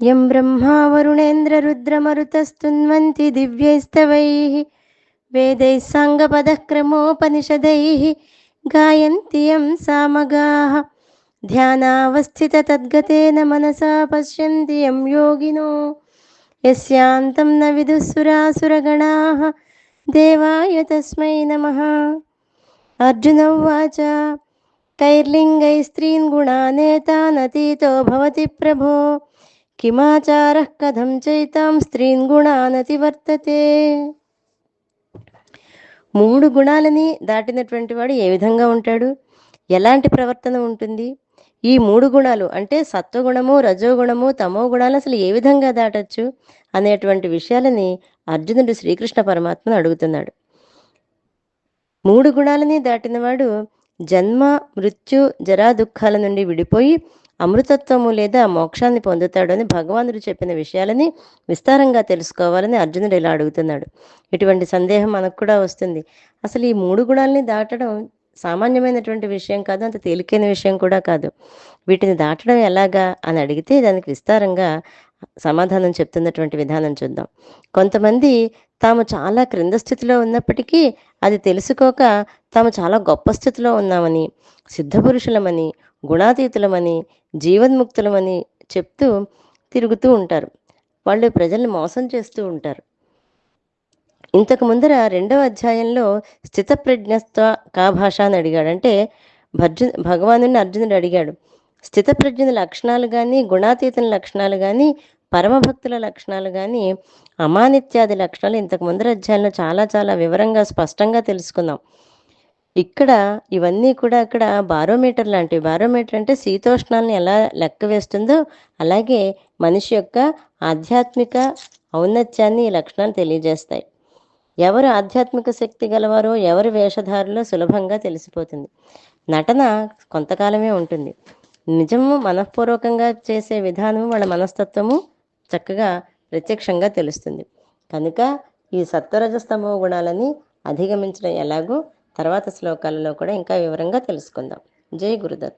యం బ్రహ్మా వరుణేంద్ర రుద్రమరుతస్తున్వంతి దివ్యైస్తవై వేదై సాంగ పదక్రమోపనిషదై గాయంతి యం సామగా ధ్యానావస్థిత తద్గతేన మనసా పశ్యంతి యం యోగినో యస్యాంతం న విదుసురాసురగణా దేవాయ తస్మై నమ అర్జున ఉవాచ కైర్లింగై స్త్రీన్ గుణానేతానతీతో భవతి ప్రభో किमाचारः कथं चैतां స్త్రీన్ గుణానతివర్తతే మూడు గుణాలని దాటినటువంటి వాడు ఏ విధంగా ఉంటాడు ఎలాంటి ప్రవర్తన ఉంటుంది ఈ మూడు గుణాలు అంటే సత్వగుణము రజోగుణము తమో గుణాలు అసలు ఏ విధంగా దాటచ్చు అనేటువంటి విషయాలని అర్జునుడు శ్రీకృష్ణ పరమాత్మను అడుగుతున్నాడు మూడు గుణాలని దాటినవాడు జన్మ మృత్యు జరా దుఃఖాల నుండి విడిపోయి అమృతత్వము లేదా మోక్షాన్ని పొందుతాడు అని భగవానుడు చెప్పిన విషయాలని విస్తారంగా తెలుసుకోవాలని అర్జునుడు ఇలా అడుగుతున్నాడు. ఇటువంటి సందేహం మనకు కూడా వస్తుంది. అసలు ఈ మూడు గుణాలని దాటడం సామాన్యమైనటువంటి విషయం కాదు అంత తేలికైన విషయం కూడా కాదు. వీటిని దాటడం ఎలాగా అని అడిగితే దానికి విస్తారంగా సమాధానం చెప్తున్నటువంటి విధానం చూద్దాం. కొంతమంది తాము చాలా క్రింద స్థితిలో ఉన్నప్పటికీ అది తెలుసుకోక తాము చాలా గొప్ప స్థితిలో ఉన్నామని సిద్ధపురుషులమని గుణాతీతులమని జీవన్ముక్తులమని చెప్తూ తిరుగుతూ ఉంటారు. వాళ్ళు ప్రజల్ని మోసం చేస్తూ ఉంటారు. ఇంతకు ముందర రెండవ అధ్యాయంలో స్థితప్రజ్ఞత్వ కాభాష అని అడిగాడు. అంటే భర్జు భగవానుని అర్జునుడు అడిగాడు. స్థితప్రజ్ఞుల లక్షణాలు కానీ గుణాతీతుల లక్షణాలు కానీ పరమభక్తుల లక్షణాలు కానీ అమానిత్యాది లక్షణాలు ఇంతకు ముందర అధ్యాయంలో చాలా చాలా వివరంగా స్పష్టంగా తెలుసుకుందాం ఇక్కడ ఇవన్నీ కూడా అక్కడ బారోమీటర్ లాంటివి. బారోమీటర్ అంటే శీతోష్ణాలను ఎలా లెక్క వేస్తుందో అలాగే మనిషి యొక్క ఆధ్యాత్మిక ఔన్నత్యాన్ని ఈ లక్షణాలు తెలియజేస్తాయి. ఎవరు ఆధ్యాత్మిక శక్తి గలవారో ఎవరు వేషధారులో సులభంగా తెలిసిపోతుంది. నటన కొంతకాలమే ఉంటుంది. నిజము మనఃపూర్వకంగా చేసే విధానము వాళ్ళ మనస్తత్వము చక్కగా ప్రత్యక్షంగా తెలుస్తుంది. కనుక ఈ సత్వరజస్తమో గుణాలని అధిగమించడం ఎలాగో తర్వాత శ్లోకాలలో కూడా ఇంకా వివరంగా తెలుసుకుందాం. జై గురుదత్.